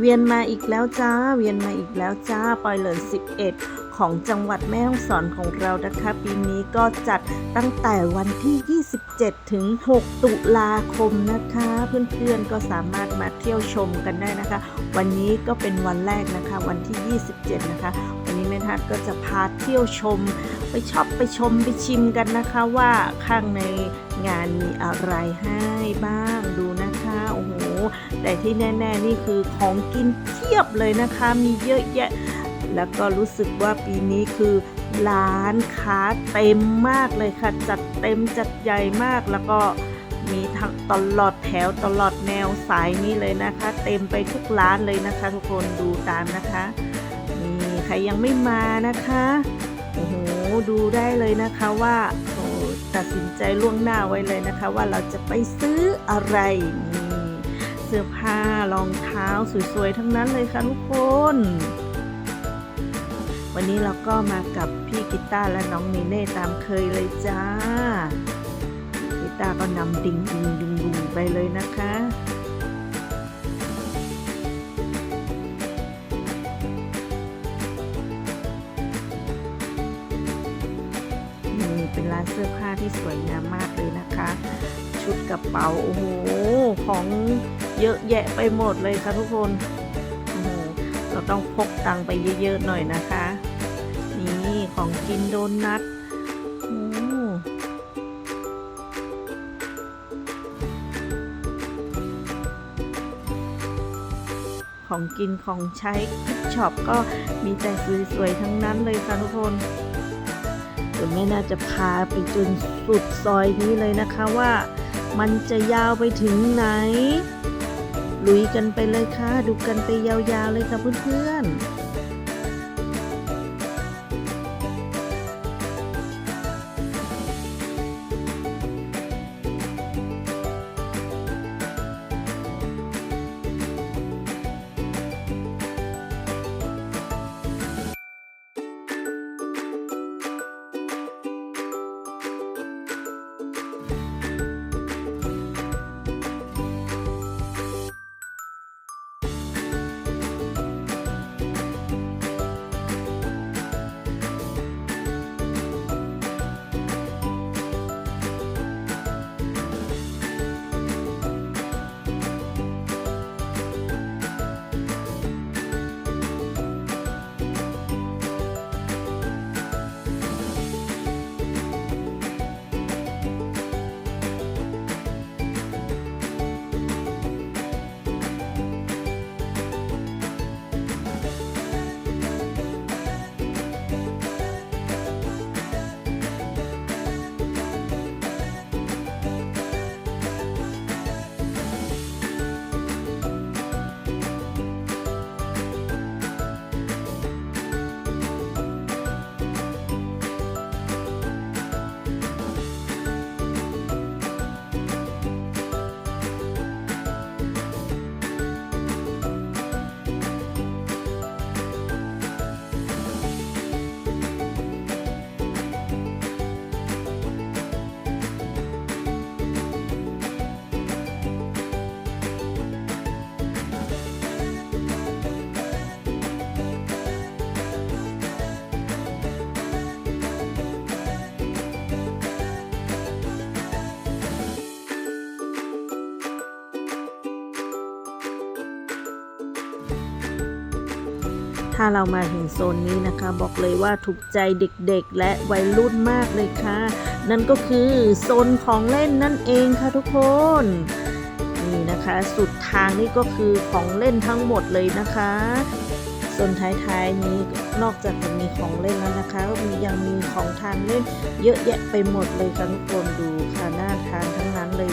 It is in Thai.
เวียนมาอีกแล้วจ้า เวียนมาอีกแล้วจ้า ปอยเหลิน11 ของจังหวัดแม่ฮ่องสอนของเรานะคะ ปีนี้ก็จัดตั้งแต่วันที่ 27 ถึง 6 ตุลาคมนะคะ เพื่อนๆก็สามารถมาเที่ยวชมกันได้นะคะ วันนี้ก็เป็นวันแรกนะคะ วันที่ 27 นะคะ วันนี้แม่ทัศน์ก็จะพาเที่ยวชม ไปชอปไปชมไปชิมกันนะคะว่าข้างในงานมีอะไรให้บ้างดูนะคะโอ้โหแต่ที่แน่ ๆ นี่คือของกินเทียบเลยนะคะ มีเยอะแยะ แล้วก็รู้สึกว่าปีนี้คือร้านค้าเต็มมากเลยค่ะ จัดเต็มจัดใหญ่มาก แล้วก็มีทั้งตลอดแถวตลอดแนวสายนี้เลยนะคะ เต็มไปทุกร้านเลยนะคะ ทุกคนดูตามนะคะนี่ใครยังไม่มานะคะโอ้โหดูได้เลยนะคะว่าตัดสินใจล่วงหน้าไว้เลยนะคะ ว่าเราจะไปซื้ออะไรนี่เสื้อผ้ารองเท้าสวยๆทั้งนั้นเลยค่ะทุกคน วันนี้เราก็มากับพี่กิต้าร์และน้องนีเน่ตามเคยเลยจ้า กิต้าร์ก็นำดิงดิงดิงดิงไปเลยนะคะนี่เป็นร้านเสื้อผ้าที่สวยงามมากเลยนะคะ ชุดกระเป๋า โอ้โห ของเยอะแยะไปหมดเลยค่ะทุกคน ต้องพกตังไปเยอะๆหน่อยนะคะ นี่ของกินโดนัทโอ้ของกินของใช้ช็อปก็มีแต่สวยๆทั้งนั้นเลยค่ะทุกคนเดี๋ยวแม่น่าจะพาไปจนสุดซอยนี้เลยนะคะว่ามันจะยาวไปถึงไหน ลุยกันไปเลยค่ะ ดูกันไปยาวๆเลยค่ะเพื่อนๆ ถ้าเรามาถึงโซนนี้นะคะ บอกเลยว่าถูกใจเด็กๆ และวัยรุ่นมากเลยค่ะ นั่นก็คือโซนของเล่นนั่นเองค่ะทุกคน นี่นะคะ สุดทางนี่ก็คือของเล่นทั้งหมดเลยนะคะโซนท้ายๆนี้นอกจากจะมีของเล่นแล้วนะคะก็มียังมีของทานเล่นเยอะแยะไปหมดเลยค่ะทุกคนดูค่ะน่าทานทั้งนั้นเลย